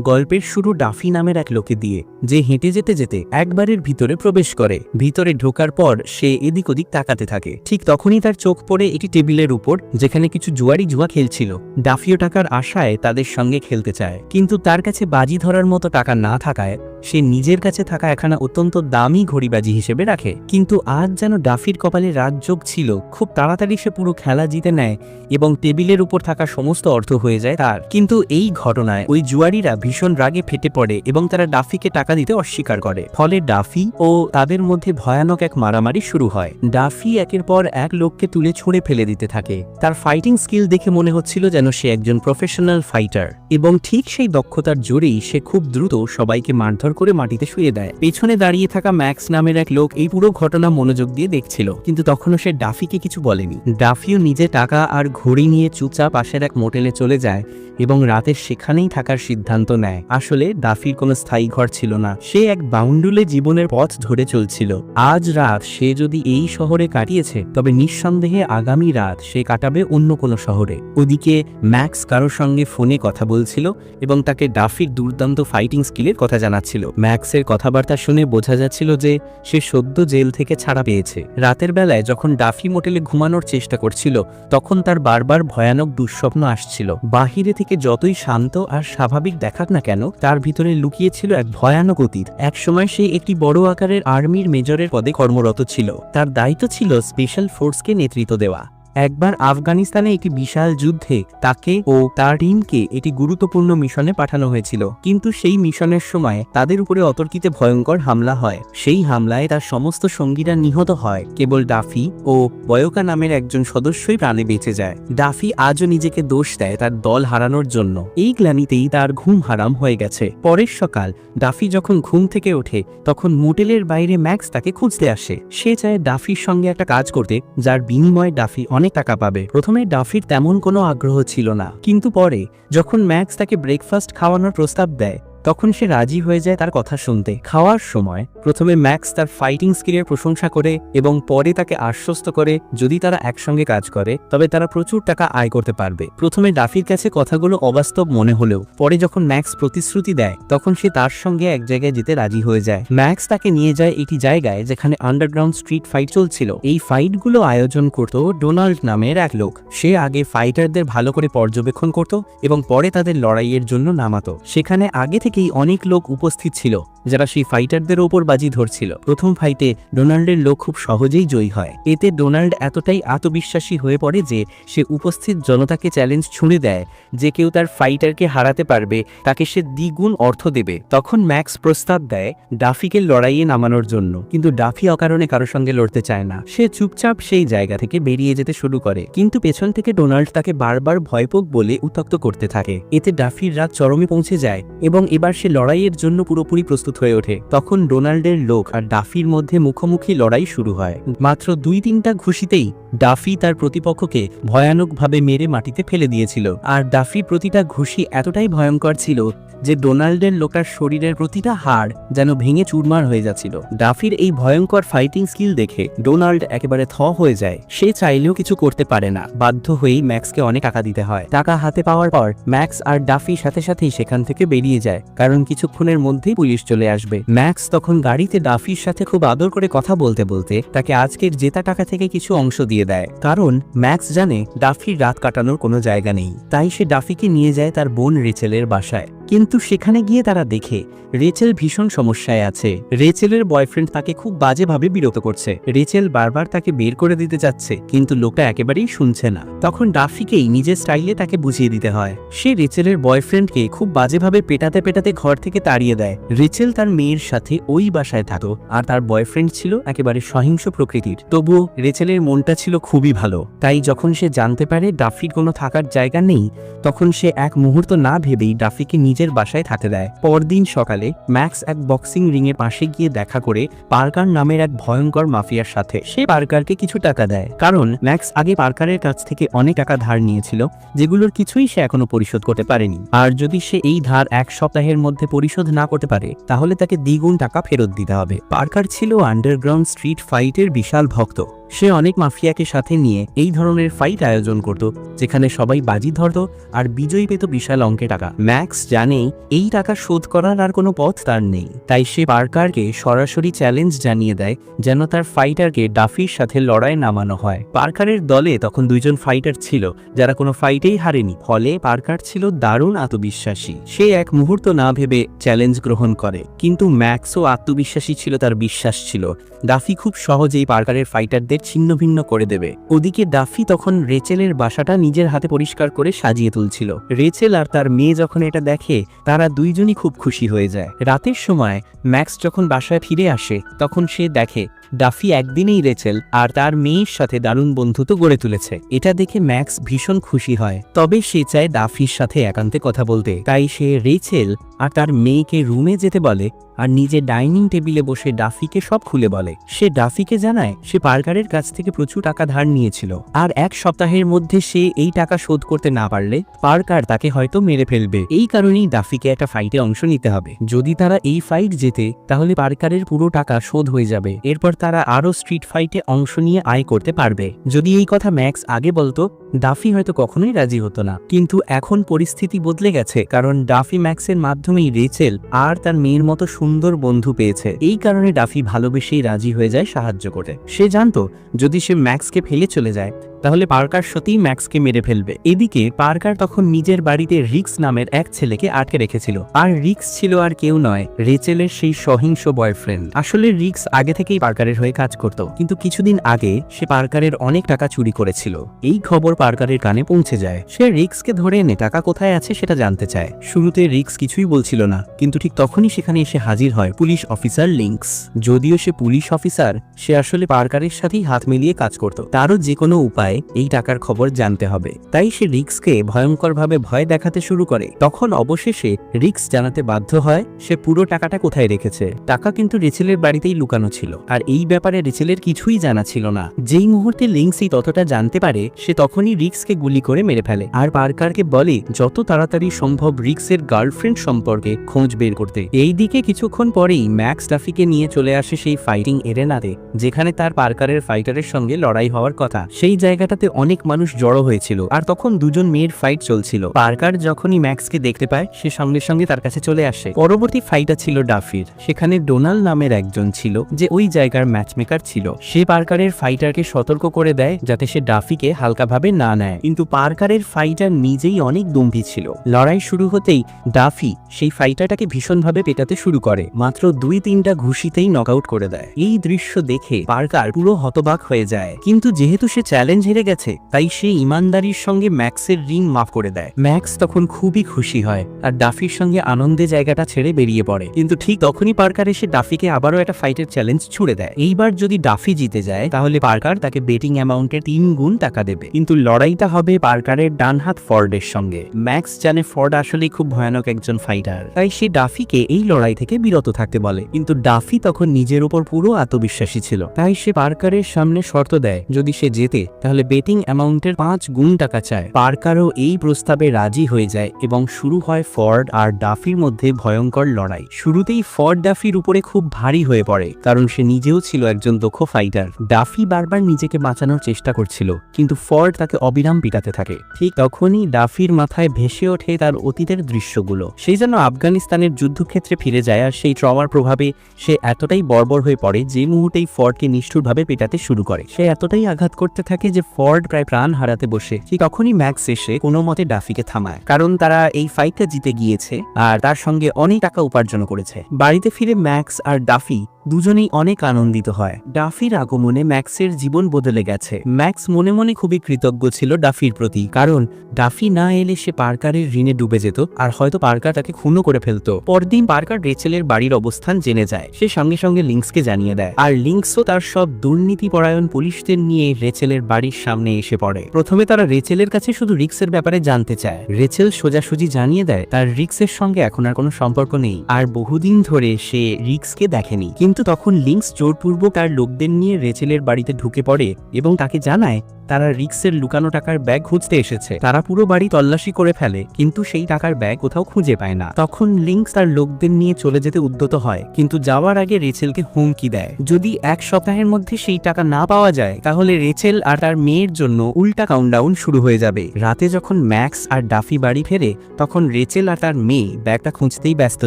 গল্পের শুরু ডাফি নামের এক লোকে দিয়ে, যে হেঁটে যেতে যেতে একবারের ভিতরে প্রবেশ করে। ভিতরে ঢোকার পর সে এদিক ওদিক তাকাতে থাকে। ঠিক তখনই তার চোখ পড়ে একটি টেবিলের উপর, যেখানে কিছু জুয়ারি জুয়া খেলছিল। ডাফিও টাকার আশায় তাদের সঙ্গে খেলতে চায়। কিন্তু তার কাছে বাজি ধরার মতো টাকা না থাকায় সে নিজের কাছে থাকা একখানা অত্যন্ত দামি ঘড়িবাজি হিসেবে রাখে। কিন্তু আজ যেন ডাফির কপালে রাজযোগ ছিল, খুব তাড়াতাড়ি সে পুরো খেলা জিতে নেয় এবং টেবিলের উপর থাকা সমস্ত অর্থ হয়ে যায় তার। কিন্তু এই ঘটনায় ওই জুয়ারিরা ভীষণ রাগে ফেটে পড়ে এবং তারা ডাফিকে টাকা দিতে অস্বীকার করে। ফলে ডাফি ও তাদের মধ্যে ভয়ানক এক মারামারি শুরু হয়। ডাফি একের পর এক লোককে তুলে ছুঁড়ে ফেলে দিতে থাকে। তার ফাইটিং স্কিল দেখে মনে হচ্ছিল যেন সে একজন প্রফেশনাল ফাইটার এবং ঠিক সেই দক্ষতার জোরেই সে খুব দ্রুত সবাইকে মারধর করে মাটিতে শুয়ে দেয়। পেছনে দাঁড়িয়ে থাকা ম্যাক্স নামের এক লোক এই পুরো ঘটনা মনোযোগ দিয়ে দেখছিল, কিন্তু তখনও সে ডাফিকে কিছু বলেনি। ডাফিও নিজে টাকা আর ঘড়ি নিয়ে চুপচাপ পাশের এক মোটেলে চলে যায় এবং রাতের সেখানেই থাকার সিদ্ধান্ত নেয়। আসলে ডাফির কোনো স্থায়ী ঘর ছিল না, সে এক বাউন্ডুলে জীবনের পথ ধরে চলছিল। আজ রাত সে যদি এই শহরে কাটিয়েছে, তবে নিঃসন্দেহে আগামী রাত সে কাটাবে অন্য কোনো শহরে। ওদিকে ম্যাক্স কারোর সঙ্গে ফোনে কথা বলছিল এবং তাকে ডাফির দুর্দান্ত ফাইটিং স্কিলের কথা জানাচ্ছিল। ম্যাক্সের কথাবার্তা শুনে বোঝা যাচ্ছিল যে সে সদ্য জেল থেকে ছাড়া পেয়েছে। রাতের বেলায় যখন ডাফি মোটেলে ঘুমানোর চেষ্টা করছিল, তখন তার বারবার ভয়ানক দুঃস্বপ্ন আসছিল। বাহিরে থেকে যতই শান্ত আর স্বাভাবিক দেখাক না কেন, তার ভিতরে লুকিয়েছিল এক ভয়ানক অতীত। একসময় সে একটি বড় আকারের আর্মির মেজরের পদে কর্মরত ছিল। তার দায়িত্ব ছিল স্পেশাল ফোর্সকে নেতৃত্ব দেওয়া। একবার আফগানিস্তানে একটি বিশাল যুদ্ধে তাকে ও তার টিমকে এটি গুরুত্বপূর্ণ মিশনে পাঠানো হয়েছিল। কিন্তু সেই মিশনের সময় তাদের উপরে অতর্কিতে ভয়ঙ্কর হামলা হয়। সেই হামলায় তার সমস্ত সঙ্গীরা নিহত হয়। কেবল ডাফি ও বয়কা নামের একজন সদস্যই প্রাণে বেঁচে যায়। ডাফি আজও নিজেকে দোষ দেয় তার দল হারানোর জন্য। এই গ্লানিতেই তার ঘুম হারাম হয়ে গেছে। পরের সকাল ডাফি যখন ঘুম থেকে ওঠে, তখন মোটেলের বাইরে ম্যাক্স তাকে খুঁজতে আসে। সে চায় ডাফির সঙ্গে একটা কাজ করতে, যার বিনিময়ে ডাফি অনেক টাকা পাবে। প্রথমে ডাফির তেমন কোনো আগ্রহ ছিল না। কিন্তু পরে, যখন ম্যাক্স তাকে ব্রেকফাস্ট খাওয়ানোর প্রস্তাব দেয় তখন সে রাজি হয়ে যায় তার কথা শুনতে। খাওয়ার সময় প্রথমে ম্যাক্স তার ফাইটিং স্কিলের প্রশংসা করে এবং পরে তাকে আশ্বস্ত করে, যদি তারা একসঙ্গে কাজ করে, তবে তারা প্রচুর টাকা আয় করতে পারবে। প্রথমে ডাফির কাছে কথাগুলো অবাস্তব মনে হলেও, পরে যখন ম্যাক্স প্রতিশ্রুতি দেয়, তখন সে তার সঙ্গে এক জায়গায় যেতে রাজি হয়ে যায়। ম্যাক্স তাকে নিয়ে যায় একটি জায়গায় যেখানে আন্ডারগ্রাউন্ড স্ট্রিট ফাইট চলছিল। এই ফাইটগুলো আয়োজন করত ডোনাল্ড নামের এক লোক। সে আগে ফাইটারদের ভালো করে পর্যবেক্ষণ করত এবং পরে তাদের লড়াইয়ের জন্য নামাতো। সেখানে আগে থেকেই অনেক লোক উপস্থিত ছিল, যারা সেই ফাইটারদের ওপর বাজি ধরছিল। প্রথম ফাইটে ডোনাল্ডের লোক খুব সহজেই জয়ী হয়। এতে ডোনাল্ড এতটাই আত্মবিশ্বাসী হয়ে পড়ে যে সে উপস্থিত জনতাকে চ্যালেঞ্জ ছুঁড়ে দেয়, যে কেউ তার ফাইটারকে হারাতে পারবে, তাকে সে দ্বিগুণ অর্থ দেবে। তখন ম্যাক্স প্রস্তাব দেয় ডাফিকে লড়াইয়ে নামানোর জন্য। কিন্তু ডাফি অকারণে কারোর সঙ্গে লড়তে চায় না। সে চুপচাপ সেই জায়গা থেকে বেরিয়ে যেতে শুরু করে। কিন্তু পেছন থেকে ডোনাল্ড তাকে বারবার ভয়পোক বলে উত্তক্ত করতে থাকে। এতে ডাফির রাত চরমে পৌঁছে যায় এবং এবার সে লড়াইয়ের জন্য পুরোপুরি প্রস্তুত হয়ে ওঠে। তখন ডোনাল্ডের লোক আর ডাফির মধ্যে মুখোমুখি লড়াই শুরু হয়। মাত্র দুই তিনটা ঘুষিতেই ডাফি তার প্রতিপক্ষকে ভয়ানকভাবে মেরে মাটিতে ফেলে দিয়েছিল। আর ডাফি প্রতিটা ঘুষি এতটাই ভয়ঙ্কর ছিল যে ডোনাল্ডের লোকার শরীরের প্রতিটা হাড় যেন ভেঙে চুরমার হয়ে যাচ্ছিল। ডাফির এই ভয়ঙ্কর ফাইটিং স্কিল দেখে ডোনাল্ড একেবারে থ হয়ে যায়। সে চাইলেও কিছু করতে পারে না। বাধ্য হয়েই ম্যাক্সকে অনেক টাকা দিতে হয়। টাকা হাতে পাওয়ার পর ম্যাক্স আর ডাফি সাথে সাথেই সেখান থেকে বেরিয়ে যায়, কারণ কিছুক্ষণের মধ্যেই পুলিশ চলে আসবে। ম্যাক্স তখন গাড়িতে ডাফির সাথে খুব আদর করে কথা বলতে বলতে তাকে আজকের জেতা টাকা থেকে কিছু অংশ দিয়ে দেয় কারণ ম্যাক্স জানে ডাফির রাত কাটানোর কোনো জায়গা নেই। তাই সে ডাফিকে নিয়ে যায় তার বোন রেচেলের বাসায়। কিন্তু সেখানে গিয়ে তারা দেখে, রেচেল ভীষণ সমস্যায় আছে। রেচেলের বয়ফ্রেন্ড তাকে খুব বাজেভাবে বিরত করছে। রেচেল বারবার তাকে বের করে দিতে যাচ্ছে, কিন্তু লোকটা একেবারেই শুনছে না। তখন ডাফিকেই নিজের স্টাইলে তাকে বুঝিয়ে দিতে হয়। সে রেচেলের বয়ফ্রেন্ডকে খুব বাজেভাবে পেটাতে পেটাতে ঘর থেকে তাড়িয়ে দেয়। রেচেল তার মেয়ের সাথে ওই বাসায় থাকতো, আর তার বয়ফ্রেন্ড ছিল একেবারে সহিংস প্রকৃতির। তবুও রেচেলের মনটা ছিল খুবই ভালো। তাই যখন সে জানতে পারে ডাফির কোনো থাকার জায়গা নেই, তখন সে এক মুহূর্ত না ভেবেই ডাফিকে নিজের বাসায় থাকতে দেয়। পরদিন সকালে ম্যাক্স এক বক্সিং রিং এর পাশে গিয়ে দেখা করে পার্কার নামের এক ভয়ঙ্কর মাফিয়ার সাথে সে পার্কারকে কিছু টাকা দেয়। কারণ ম্যাক্স আগে পার্কারের কাছ থেকে অনেক টাকা ধার নিয়েছিল, যেগুলোর কিছুই সে এখনও পরিশোধ করতে পারেনি। আর যদি সে এই ধার এক সপ্তাহের মধ্যে পরিশোধ না করতে পারে, তাহলে তাকে দ্বিগুণ টাকা ফেরত দিতে হবে। পার্কার ছিল আন্ডারগ্রাউন্ড স্ট্রিট ফাইটের বিশাল ভক্ত। সে অনেক মাফিয়াকে সাথে নিয়ে এই ধরনের ফাইট আয়োজন করত, যেখানে সবাই বাজি ধরত আর বিজয়ী পেত বিশাল অঙ্কে টাকা। ম্যাক্স জানে এই টাকা শোধ করার আর কোনো পথ তার নেই। তাই সে পার্কারকে সরাসরি চ্যালেঞ্জ জানিয়ে দেয়, যেন তার ফাইটারকে ডাফির সাথে লড়াই নামানো হয়। পার্কারের দলে তখন দুইজন ফাইটার ছিল, যারা কোনো ফাইটেই হারেনি। ফলে পার্কার ছিল দারুণ আত্মবিশ্বাসী। সে এক মুহূর্ত না ভেবে চ্যালেঞ্জ গ্রহণ করে। কিন্তু ম্যাক্সও আত্মবিশ্বাসী ছিল, তার বিশ্বাস ছিল। ডাফি খুব সহজেই পার্কারের ফাইটারদের ছিন্ন ভিন্ন করে দেবে। ওদিকে ডাফি তখন রেচেলের বাসাটা নিজের হাতে পরিষ্কার করে সাজিয়ে তুলছিল। রেচেল আর তার মেয়ে যখন এটা দেখে, তারা দুইজনই খুব খুশি হয়ে যায়। রাতের সময় ম্যাক্স যখন বাসায় ফিরে আসে, তখন সে দেখে ডাফি একদিনেই রেচেল আর তার মেয়ের সাথে দারুণ বন্ধুত্ব গড়ে তুলেছে। এটা দেখে ম্যাক্স ভীষণ খুশি হয়। তবে সে চায় ডাফির সাথে একান্তে কথা বলতে। তাই সে রেচেল আর তার মেয়েকে রুমে যেতে বলে আর নিজে ডাইনিং টেবিলে বসে ডাফিকে সব খুলে বলে। সে ডাফিকে জানায় সে পার্কারের কাছ থেকে প্রচুর টাকা ধার নিয়েছিল। আর এক সপ্তাহের মধ্যে সে এই টাকা শোধ করতে না পারলে পার্কার তাকে হয়তো মেরে ফেলবে। এই কারণেই ডাফিকে একটা ফাইটে অংশ নিতে হবে। যদি তারা এই ফাইট জেতে, তাহলে পার্কারের পুরো টাকা শোধ হয়ে যাবে। এরপর তারা আরও স্ট্রিট ফাইটে অংশ নিয়ে আয় করতে পারবে। যদি এই কথা ম্যাক্স আগে বলতো, ডাফি হয়তো কখনোই রাজি হতো না। কিন্তু এখন পরিস্থিতি বদলে গেছে, কারণ ডাফি ম্যাক্সের মাধ্যমেই রেচেল আর তার মেয়ের মতো সুন্দর বন্ধু পেয়েছে। এই কারণে ডাফি ভালোবেসেই রাজি হয়ে যায় সাহায্য করে। সে জানতো, যদি সে ম্যাক্সকে ফেলে চলে যায় তাহলে পার্কার সত্যিই ম্যাক্সকে মেরে ফেলবে। এদিকে পার্কার তখন নিজের বাড়িতে রিক্স নামের এক ছেলেকে আটকে রেখেছিল। আর রিক্স ছিল আর কেউ নয়, রেচেলের সেই সহিংস বয়ফ্রেন্ড আসলে রিক্স আগে থেকেই পার্কারের হয়ে কাজ করত। কিন্তু কিছুদিন আগে সে পার্কারের অনেক টাকা চুরি করেছিল। এই খবর পার্কারের কানে পৌঁছে যায়। সে রিক্সকে ধরে এনে টাকা কোথায় আছে সেটা জানতে চায়। শুরুতে রিক্স কিছুই বলছিল না, কিন্তু ঠিক তখনই সেখানে এসে হাজির হয় পুলিশ অফিসার লিঙ্কস। যদিও সে পুলিশ অফিসার, সে আসলে পার্কারের সাথেই হাত মিলিয়ে কাজ করত। তারও যে কোনো উপায় এই টাকার খবর জানতে হবে। তাই সে রিক্সকে ভয়ঙ্করভাবে ভয় দেখাতে শুরু করে। তখন অবশেষে রিক্স জানাতে বাধ্য হয়, সে পুরো টাকাটা কোথায় রেখেছে। টাকা কিন্তু রেচেলের বাড়িতেই লুকানো ছিল। আর এই ব্যাপারে রেচেলের কিছুই জানা ছিল না। যেই মুহূর্তে লিঙ্কস এই ততটা জানতে পারে, সে তখনই রিক্সকে গুলি করে মেরে ফেলে। আর পার্কারকে বলে, যত তাড়াতাড়ি সম্ভব রিক্সের গার্লফ্রেন্ড সম্পর্কে খোঁজ বের করতে। এই দিকে কিছুক্ষণ পরেই ম্যাক্স ডাফিকে নিয়ে চলে আসে সেই ফাইটিং এরেনাতে, যেখানে তার পার্কারের ফাইটারের সঙ্গে লড়াই হওয়ার কথা। সেই জায়গাটাতে অনেক মানুষ জড়ো হয়েছিল। আর তখন দুজন মেয়ের ফাইট চলছিল। পার্কার যখনই ম্যাক্সকে দেখতে পায়, সে সঙ্গে সঙ্গে তার কাছে চলে আসে। পরবর্তী ফাইটটা ছিল ডাফির। সেখানে ডোনাল্ড নামের একজন ছিল, যে ওই জায়গার ম্যাচমেকার ছিল। সে পার্কারের ফাইটারকে সতর্ক করে দেয়, যাতে সে ডাফিকে হালকাভাবে না নেয়। কিন্তু পার্কারের ফাইটার নিজেই অনেক দম্ভী ছিল। লড়াই শুরু হতেই ডাফি সেই ফাইটারটাকে ভীষণভাবে পেটাতে শুরু করে। মাত্র দুই তিনটা ঘুষিতেই নকআউট করে দেয়। এই দৃশ্য দেখে পার্কার পুরো হতবাক হয়ে যায়। কিন্তু যেহেতু সে চ্যালেঞ্জ হেরে গেছে, তাই সে ইমানদারির সঙ্গে ম্যাক্সের রিং মাফ করে দেয়। ম্যাক্স তখন খুবই খুশি হয় আর ডাফির সঙ্গে আনন্দে জায়গাটা ছেড়ে বেরিয়ে পড়ে। কিন্তু ঠিক তখনই পার্কার এসে ডাফিকে আবারও একটা ফাইটের চ্যালেঞ্জ ছুড়ে দেয়। এইবার যদি ডাফি জিতে যায়, তাহলে পার্কার তাকে বেটিং অ্যামাউন্টের তিন গুণ টাকা দেবে। কিন্তু লড়াইটা হবে পার্কারের ডান হাত ফর্ডের সঙ্গে। ম্যাক্স জানে ফর্ড আসলে খুব ভয়ানক একজন ফাইটার তাই সে ডাফিকে এই লড়াই থেকে বিরত থাকতে বলে। কিন্তু ডাফি তখন নিজের উপর পুরো আত্মবিশ্বাসী ছিল। তাই সে পার্কারের সামনে শর্ত দেয়, যদি সে জেতে তাহলে বেটিং অ্যামাউন্টের পাঁচ গুণ টাকা চায়। পার্কারও এই প্রস্তাবে রাজি হয়ে যায় এবং শুরু হয় ফর্ড আর ডাফির মধ্যে ভয়ঙ্কর লড়াই। শুরুতেই ফর্ড ডাফির উপরে খুব ভারী হয়ে পড়ে, কারণ সে নিজেও ছিল একজন দক্ষ ফাইটার। ডাফি বারবার নিজেকে বাঁচানোর চেষ্টা করছিল, কিন্তু ফর্ড তাকে অবিরাম পিটাতে থাকে। ঠিক তখনই ডাফির মাথায় ভেসে ওঠে তার অতীতের দৃশ্যগুলো। সেই জন্য আফগানিস্তানের যুদ্ধক্ষেত্রে ফিরে যায় আর সেই ট্রমার প্রভাবে সে এতটাই বর্বর হয়ে পড়ে যে মুহূর্তেই ফর্ডকে নিষ্ঠুরভাবে পেটাতে শুরু করে। সে এতটাই আঘাত করতে থাকে যে ফর্ড প্রায় প্রাণ হারাতে বসে। ঠিক তখনই ম্যাক্স এসে কোনো মতে ডাফিকে থামায়, কারণ তারা এই ফাইটটা জিতে গিয়েছে আর তার সঙ্গে অনেক টাকা উপার্জন করেছে। বাড়িতে ফিরে ম্যাক্স আর ডাফি দুজনেই অনেক আনন্দিত হয়। ডাফির আগমনে ম্যাক্সের জীবন বদলে গেছে। ম্যাক্স মনে মনে খুবই কৃতজ্ঞ ছিল ডাফির প্রতি, কারণ ডাফি না এলে সে পার্কারের ঋণে ডুবে যেত আর হয়তো পার্কার তাকে খুনও করে ফেলতো। পরদিন পার্কার রেচেলের বাড়ির অবস্থান জেনে যায়। সে সঙ্গে সঙ্গে লিঙ্কসকে জানিয়ে দেয়। আর লিঙ্কসও তার সব দুর্নীতিপরায়ণ পুলিশদের নিয়ে রেচেলের বাড়ির সামনে এসে পড়ে। প্রথমে তারা রেচেলের কাছে শুধু রিক্সের ব্যাপারে জানতে চায়। রেচেল সোজাসুজি জানিয়ে দেয়, তার রিক্সের সঙ্গে এখন আর কোনো সম্পর্ক নেই। আর বহুদিন ধরে সে রিক্সকে দেখেনি। কিন্তু তখন লিঙ্কস জোরপূর্বক আর লোকদের নিয়ে রেচেলের বাড়িতে ঢুকে পড়ে এবং তাকে জানায়, তারা রিক্সের লুকানো টাকার ব্যাগ খুঁজতে এসেছে। তারা পুরো বাড়ি তল্লাশি করে ফেলে, কিন্তু সেই টাকার ব্যাগ কোথাও খুঁজে পায় না। তখন লিঙ্কস তার লোকদের নিয়ে চলে যেতে উদ্যত হয়, কিন্তু যাওয়ার আগে রেচেলকে হুমকি দেয়। যদি এক সপ্তাহের মধ্যে সেই টাকা না পাওয়া যায়, তাহলে রেচেল আর তার মেয়ের জন্য উল্টা কাউন্টডাউন শুরু হয়ে যাবে। রাতে যখন ম্যাক্স আর ডাফি বাড়ি ফেরে, তখন রেচেল আর তার মেয়ে ব্যাগটা খুঁজতেই ব্যস্ত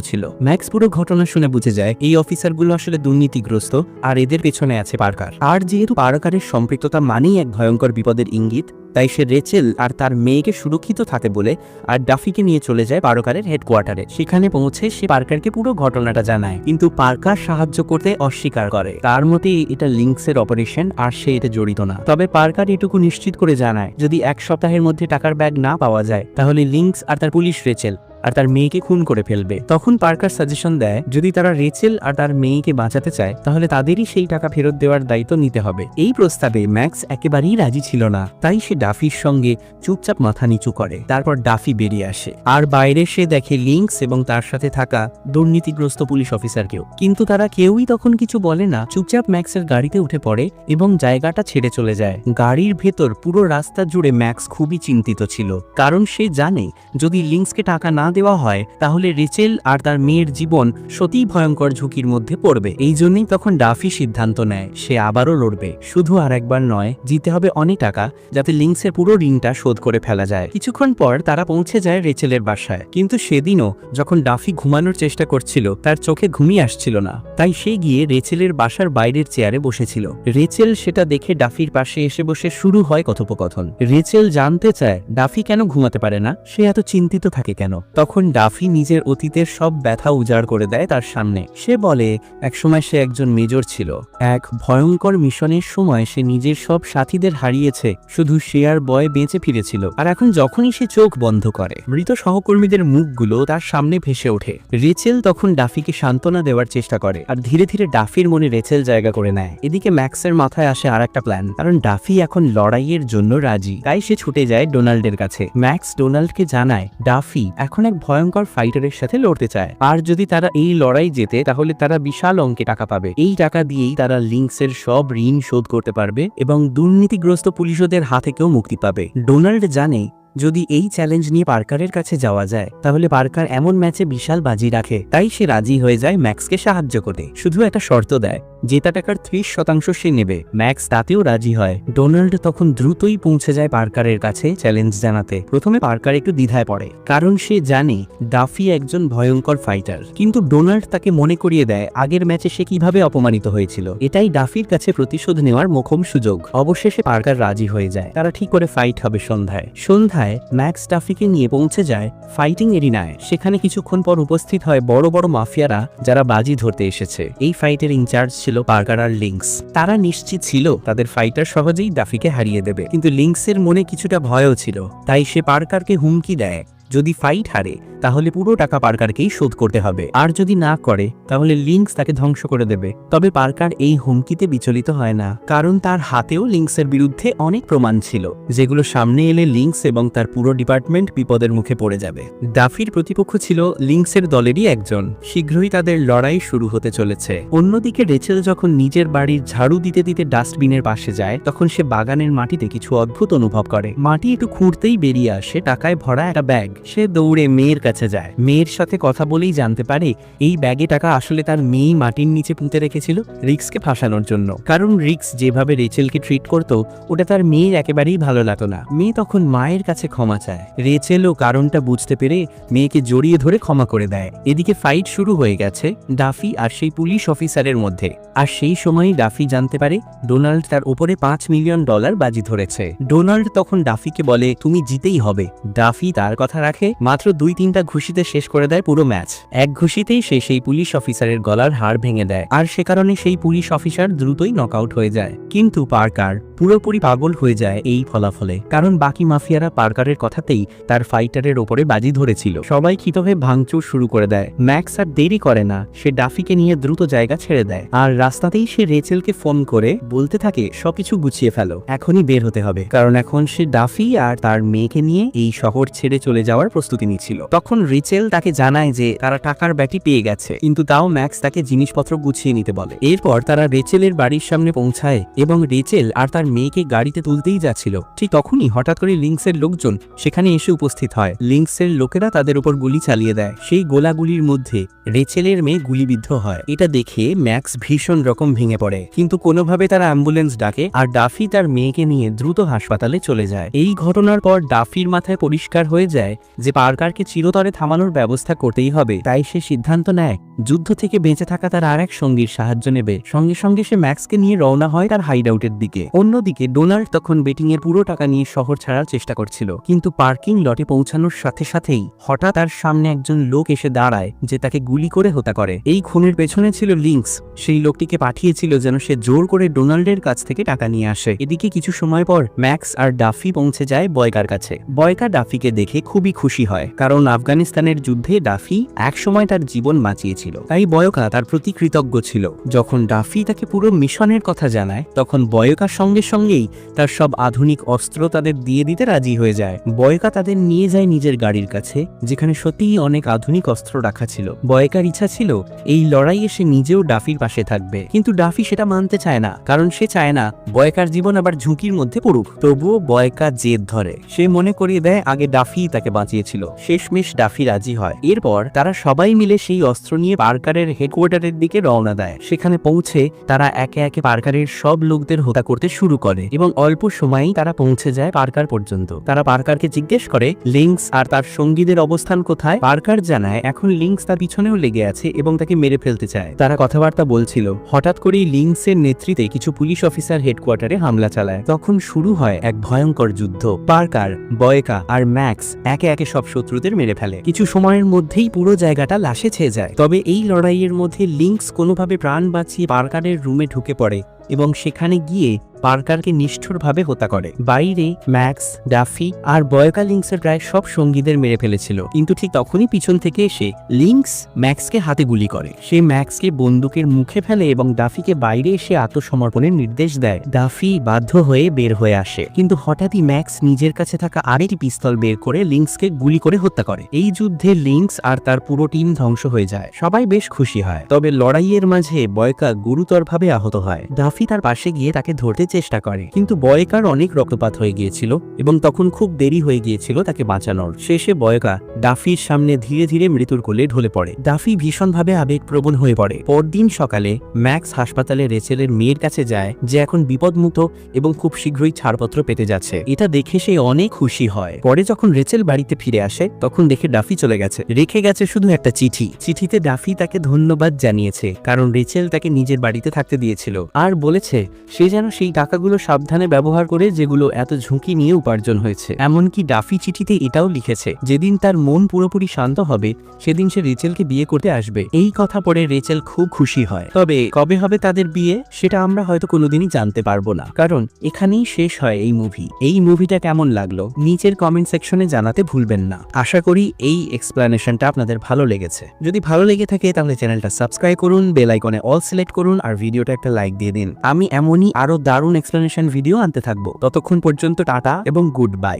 ছিল। ম্যাক্স পুরো ঘটনা শুনে বুঝে যায়, এই অফিসারগুলো আসলে দুর্নীতিগ্রস্ত, আর এদের পেছনে আছে পার্কার। আর যেহেতু পার্কারের সম্পৃক্ততা মানেই এক ভয়ঙ্কর বিপদের ইঙ্গিত, তাই সে রেচেল আর তার মেয়েকে সুরক্ষিত থাকে বলে আর ডাফিকে নিয়ে চলে যায় পার্কারের হেডকোয়ার্টারে। সেখানে পৌঁছে সে পার্কারকে পুরো ঘটনাটা জানায়। কিন্তু পার্কার সাহায্য করতে অস্বীকার করে। তার মতে, এটা লিঙ্কসের অপারেশন আর সে এতে জড়িত না। তবে পার্কার এটুকু নিশ্চিত করে জানায়, যদি এক সপ্তাহের মধ্যে টাকার ব্যাগ না পাওয়া যায়, তাহলে লিঙ্কস আর তার পুলিশ রেচেল। আর তার মেয়েকে খুন করে ফেলবে। তখন পার্কার সাজেশন দেয়, যদি তারা রেচেল আর তার মেয়েকে বাঁচাতে চায়, তাহলে তাদেরই সেই টাকা ফেরত দেওয়ার দায়িত্ব নিতে হবে। এই প্রস্তাবে ম্যাক্স একেবারেই রাজি ছিল না। তাই সে ডাফির সঙ্গে চুপচাপ মাথা নিচু করে। তারপর ডাফি বেরিয়ে আসে। আর বাইরে সে দেখে লিঙ্কস এবং তার সাথে থাকা দুর্নীতিগ্রস্ত পুলিশ অফিসারকেও। কিন্তু তারা কেউই তখন কিছু বলে না। চুপচাপ ম্যাক্সের গাড়িতে উঠে পড়ে এবং জায়গাটা ছেড়ে চলে যায়। গাড়ির ভেতর পুরো রাস্তা জুড়ে ম্যাক্স খুবই চিন্তিত ছিল। কারণ সে জানে, যদি লিঙ্কসকে টাকা না দেওয়া হয়, তাহলে রিচেল আর তার মেয়ের জীবন সত্যিই ভয়ঙ্কর ঝুঁকির মধ্যে পড়বে। এই জন্যই তখন ডাফি সিদ্ধান্ত নেয়, সে আবারও লড়বে। শুধু আর একবার নয় জিতে হবে অনেক টাকা, যাতে লিঙ্কসের পুরো ঋণটা শোধ করে ফেলা যায়। কিছুক্ষণ পর তারা পৌঁছে যায় রেচেলের বাসায়। কিন্তু সেদিনও যখন ডাফি ঘুমানোর চেষ্টা করছিল, তার চোখে ঘুমিয়ে আসছিল না। তাই সে গিয়ে রেচেলের বাসার বাইরের চেয়ারে বসেছিল। রেচেল সেটা দেখে ডাফির পাশে এসে বসে শুরু হয় কথোপকথন। রেচেল জানতে চায়, ডাফি কেন ঘুমাতে পারে না? সে এত চিন্তিত থাকে কেন? তখন ডাফি নিজের অতীতের সব ব্যথা উজাড় করে দেয় তার সামনে। সে বলে, একসময় সে একজন মেজর ছিল। এক ভয়ঙ্কর মিশনের সময় সে নিজের সব সাথীদের হারিয়েছে। শুধু সে আর বয় বেঁচে ফিরেছিল। আর এখন যখনই সে চোখ বন্ধ করে, মৃত সহকর্মীদের মুখগুলো তার সামনে ভেসে ওঠে। রেচেল তখন ডাফিকে সান্ত্বনা দেওয়ার চেষ্টা করে আর ধীরে ধীরে ডাফির মনে রেচেল জায়গা করে নেয়। এদিকে ম্যাক্সের মাথায় আসে আর একটা প্ল্যান, কারণ ডাফি এখন লড়াইয়ের জন্য রাজি। তাই সে ছুটে যায় ডোনাল্ডের কাছে। ম্যাক্স ডোনাল্ডকে জানায়, ডাফি, এখন ভয়ঙ্কর ফাইটারের সাথে লড়তে চায়। আর যদি তারা এই লড়াই জেতে, তাহলে তারা বিশাল অঙ্কে টাকা পাবে। এই টাকা দিয়েই তারা লিঙ্কসের সব ঋণ শোধ করতে পারবে এবং দুর্নীতিগ্রস্ত পুলিশদের হাত থেকেও মুক্তি পাবে। ডোনাল্ড জানে যদি এই চ্যালেঞ্জ নিয়ে পার্কারের কাছে যাওয়া যায়, তাহলে পার্কার এমন ম্যাচে বিশাল বাজি রাখে, তাই সে রাজি হয়ে যায় ম্যাক্সকে সাহায্য করতে। শুধু একটা শর্ত দেয়, জেতা টাকার ত্রিশ শতাংশ সে নেবে, ম্যাক্স তাতেও রাজি হয়। ডোনাল্ড তখন দ্রুতই পৌঁছে যায় পার্কারের কাছে চ্যালেঞ্জ জানাতে। প্রথমে পার্কার একটু দ্বিধায় পড়ে, কারণ সে জানে, ডাফি একজন ভয়ঙ্কর ফাইটার কিন্তু ডোনাল্ড তাকে মনে করিয়ে দেয়, আগের ম্যাচে সে কীভাবে অপমানিত হয়েছিল। এটাই ডাফির কাছে প্রতিশোধ নেওয়ার মোক্ষম সুযোগ। অবশেষে পার্কার রাজি হয়ে যায়। তারা ঠিক করে ফাইট হবে সন্ধ্যায়। সন্ধ্যায় ম্যাক্স স্টাফিকে নিয়ে পৌঁছে যায় ফাইটিং এরিনায়। সেখানে কিছুক্ষণ পর উপস্থিত হয় বড় বড় মাফিয়ারা যারা বাজি ধরতে এসেছে। এই ফাইটের ইনচার্জ ছিল পার্কার আর লিঙ্কস। তারা নিশ্চিত ছিল তাদের ফাইটার সহজেই ডাফিকে হারিয়ে দেবে। কিন্তু লিঙ্কসের মনে কিছুটা ভয়ও ছিল। তাই সে পার্কারকে হুমকি দেয়। যদি ফাইট হারে, তাহলে পুরো টাকা পার্কারকেই শোধ করতে হবে। আর যদি না করে, তাহলে লিঙ্কস তাকে ধ্বংস করে দেবে। তবে পার্কার এই হুমকিতে বিচলিত হয় না, কারণ তার হাতেও লিঙ্কসের বিরুদ্ধে অনেক প্রমাণ ছিল, যেগুলো সামনে এলে লিঙ্কস এবং তার পুরো ডিপার্টমেন্ট বিপদের মুখে পড়ে যাবে। ডাফির প্রতিপক্ষ ছিল লিঙ্কসের দলেরই একজন। শীঘ্রই তাদের লড়াই শুরু হতে চলেছে। অন্যদিকে রেচেল যখন নিজের বাড়ির ঝাড়ু দিতে দিতে ডাস্টবিনের পাশে যায়, তখন সে বাগানের মাটিতে কিছু অদ্ভুত অনুভব করে। মাটি একটু খুঁড়তেই বেরিয়ে আসে, টাকায় ভরা একটা ব্যাগ। সে দৌড়ে মেয়ের কাছে যায়। মেয়ের সাথে কথা বলেই জানতে পারে, এই ব্যাগে টাকা আসলে তার মেয়ে মাটির নিচে পুঁতে রেখেছিল রিক্সকে ফাঁসানোর জন্য। কারণ রিক্স যেভাবে রেচেলকে ট্রিট করত, ওটা তার মেয়ের একেবারেই ভালো লাগতো না। মেয়ে তখন মায়ের কাছে ক্ষমা চায়। রেচেলও কারণটা বুঝতে পেরে মেয়েকে জড়িয়ে ধরে ক্ষমা করে দেয়। এদিকে ফাইট শুরু হয়ে গেছে ডাফি আর সেই পুলিশ অফিসারের মধ্যে। আর সেই সময়ই ডাফি জানতে পারে, ডোনাল্ড তার উপরে পাঁচ মিলিয়ন ডলার বাজি ধরেছে। ডোনাল্ড তখন ডাফিকে বলে, তুমি জিতেই হবে। ডাফি তার কথা রাখে মাত্র দুই তিনটা ঘুষিতে শেষ করে দেয় পুরো ম্যাচ। এক ঘুষিতেই সে সেই পুলিশ অফিসারের গলার হাড় ভেঙে দেয়, আর সে কারণে সেই পুলিশ অফিসার দ্রুতই নকআউট হয়ে যায়। কিন্তু পার্কার পুরোপুরি পাগল হয়ে যায় এই ফলাফলে, কারণ বাকি মাফিয়ারা পার্কারের কথাতেই তার ফাইটারের ওপরে বাজি ধরেছিল। সবাই ক্ষিত হয়ে ভাঙচুর শুরু করে দেয়। ম্যাক্স আর দেরি করে না, সে ডাফিকে নিয়ে দ্রুত জায়গা ছেড়ে দেয়, আর রাস্তাতেই সে রেচেলকে ফোন করে বলতে থাকে, সবকিছু গুছিয়ে ফেলো, এখনই বের হতে হবে। কারণ এখন সে ডাফি আর তার মেয়েকে নিয়ে এই শহর ছেড়ে চলে যাবে যাওয়ার প্রস্তুতি নিচ্ছিল। তখন রিচেল তাকে জানায় যে তারা টাকার ব্যাটি পেয়ে গেছে, কিন্তু তাও ম্যাক্স তাকে জিনিসপত্র গুছিয়ে নিতে বলে। এরপর তারা রেচেলের বাড়ির সামনে পৌঁছায় এবং রেচেল আর তার মেয়েকে গাড়িতে তুলতেই যাচ্ছিল। ঠিক তখনই হঠাৎ করে লিংসের লোকজন সেখানে এসে উপস্থিত হয়। লিংসের লোকেরা তাদের উপর গুলি চালিয়ে দেয়। সেই গোলাগুলির মধ্যে রেচেলের মেয়ে গুলিবিদ্ধ হয়। এটা দেখে ম্যাক্স ভীষণ রকম ভেঙে পড়ে। কিন্তু কোনোভাবে তারা অ্যাম্বুলেন্স ডাকে আর ডাফি তার মেয়েকে নিয়ে দ্রুত হাসপাতালে চলে যায়। এই ঘটনার পর ডাফির মাথায় পরিষ্কার হয়ে যায় যে পার্কারকে চিরতরে থামানোর ব্যবস্থা করতেই হবে, তাই সে সিদ্ধান্ত নেয়। যুদ্ধ থেকে বেঁচে থাকা তার আর এক সঙ্গীর সাহায্য নেবে। সঙ্গে সঙ্গে সে ম্যাক্সকে নিয়ে রওনা হয় তার হাইড আউটের দিকে। অন্যদিকে, ডোনাল্ড তখন বেটিং এর পুরো টাকা নিয়ে শহর ছাড়ার চেষ্টা করছিল, কিন্তু পার্কিং লটে পৌঁছানোর সাথে সাথেই হঠাৎ তার সামনে একজন লোক এসে দাঁড়ায়, যে তাকে গুলি করে হত্যা করে। এই খুনের পেছনে ছিল লিংস সেই লোকটিকে পাঠিয়েছিল যেন সে জোর করে ডোনাল্ডের কাছ থেকে টাকা নিয়ে আসে। এদিকে কিছু সময় পর ম্যাক্স আর ডাফি পৌঁছে যায় বয়কার কাছে। বয়কা ডাফিকে দেখে খুবই খুশি হয়, কারণ আফগানিস্তানের যুদ্ধে ডাফি একসময় তার জীবন বাঁচিয়েছিল। তাই বয়কা তার প্রতি কৃতজ্ঞ ছিল। যখন ডাফি তাকে পুরো মিশনের কথা জানায়, তখন বয়কার সঙ্গে সঙ্গেই তার সব আধুনিক অস্ত্র তাদের দিয়ে দিতে রাজি হয়ে যায়। বয়কা তাদের নিয়ে যায় নিজের গাড়ির কাছে, যেখানে সত্যিই অনেক আধুনিক অস্ত্র রাখা ছিল। বয়কার ইচ্ছা ছিল, এই লড়াইয়ে সে নিজেও ডাফির পাশে থাকবে। কিন্তু ডাফি সেটা মানতে চায় না, কারণ সে চায় না, বয়কার জীবন আবার ঝুঁকির মধ্যে পড়ুক। তবুও বয়কা জেদ ধরে। সে মনে করিয়ে দেয়, আগে ডাফি তাকে বাঁচিয়েছিল। শেষমেশ ডাফি রাজি হয়। এরপর তারা সবাই মিলে সেই অস্ত্র নিয়ে পার্কারের হেডকোয়ার্টারের দিকে রওনা দেয়। সেখানে পৌঁছে তারা একে একে পার্কারের সব লোকদের হত্যা করতে শুরু করে এবং অল্প সময়েই তারা পৌঁছে যায় পার্কার পর্যন্ত। তারা পার্কারকে জিজ্ঞেস করে লিংস আর তার সঙ্গীদের অবস্থান কোথায়? পার্কার জানায়, এখন লিংস তার পিছনেও লেগে আছে এবং তাকে মেরে ফেলতে চায়। তারা কথাবার্তা বলছিল। হঠাৎ করেই লিংসের নেতৃত্বে কিছু পুলিশ অফিসার হেডকোয়ার্টারে হামলা চালায়। তখন শুরু হয় এক ভয়ঙ্কর যুদ্ধ। পার্কার, বয়কা আর ম্যাক্স একে একে সব শত্রুদের মেরে ফেলে। কিছু সময়ের মধ্যেই পুরো জায়গাটা লাশে ছেয়ে যায়। তবে এই লড়াইয়ের মধ্যে লিঙ্কস কোনোভাবে প্রাণ বাঁচিয়ে পার্কারের রুমে ঢুকে পড়ে এবং সেখানে গিয়ে পার্কারকে নিষ্ঠুরভাবে হত্যা করে। বাইরে ম্যাক্স, ডাফি আর বয়কা লিংসের প্রায় সব সঙ্গীদের মেরে ফেলেছিল। কিন্তু ঠিক তখনই পিছন থেকে এসে লিংস ম্যাক্সকে হাতে গুলি করে। সে ম্যাক্সকে বন্দুকের মুখে ফেলে এবং ডাফিকে বাইরে এসে আত্মসমর্পণের নির্দেশ দেয়। ডাফি বাধ্য হয়ে বের হয়ে আসে। কিন্তু হঠাৎই ম্যাক্স নিজের কাছে থাকা আরেকটি পিস্তল বের করে লিংসকে গুলি করে হত্যা করে। এই যুদ্ধে লিংস আর তার পুরো টিম ধ্বংস হয়ে যায়। সবাই বেশ খুশি হয়। তবে লড়াইয়ের মাঝে বয়কা গুরুতরভাবে আহত হয়। ডাফি তার পাশে গিয়ে তাকে ধরতে চেষ্টা করে। কিন্তু বয়কার অনেক রক্তপাত হয়ে গিয়েছিল এবং তখন খুব দেরি হয়ে গিয়েছিল তাকে বাঁচানোর। শেষে বয়কা ডাফির সামনে ধীরে ধীরে মৃত্যুর কোলে ঢলে পড়ে। ডাফি ভীষণভাবে আবেগপ্রবণ হয়ে পড়ে। পরদিন সকালে ম্যাক্স হাসপাতালে রেচেলের মেয়ের কাছে যায়, যে এখন বিপদমুক্ত এবং খুব শীঘ্রই ছাড়পত্র পেতে যাচ্ছে। এটা দেখে সে অনেক খুশি হয়। পরে যখন রেচেল বাড়িতে ফিরে আসে, তখন দেখে ডাফি চলে গেছে। রেখে গেছে শুধু একটা চিঠি। চিঠিতে ডাফি তাকে ধন্যবাদ জানিয়েছে, কারণ রেচেল তাকে নিজের বাড়িতে থাকতে দিয়েছিল। আর বলেছে, সে যেন সেই টাকাগুলো সাবধানে ব্যবহার করে যেগুলো এত ঝুঁকি নিয়ে উপার্জন হয়েছে। এমনকি ডাফি চিঠিতে এটাও লিখেছে, যেদিন তার মন পুরোপুরি শান্ত হবে, সেদিন সে রেচেলকে বিয়ে করতে আসবে। এই কথা পড়ে রেচেল খুব খুশি হয়। তবে কবে হবে তাদের বিয়ে, সেটা আমরা হয়তো কোনোদিনই জানতে পারব না। কারণ এখানেই শেষ হয় এই মুভি। এই মুভিটা কেমন লাগল, নিচের কমেন্ট সেকশনে জানাতে ভুলবেন না। আশা করি এই এক্সপ্লানেশনটা আপনাদের ভালো লেগেছে। যদি ভালো লেগে থাকে, তাহলে চ্যানেলটা সাবস্ক্রাইব করুন, বেল আইকনে অল সিলেক্ট করুন, আর ভিডিওটা একটা লাইক দিয়ে দিন। আমি এমনই আরও দারুণ এক্সপ্লেনেশন ভিডিও আনতে থাকব। ততক্ষণ পর্যন্ত টাটা এবং গুড বাই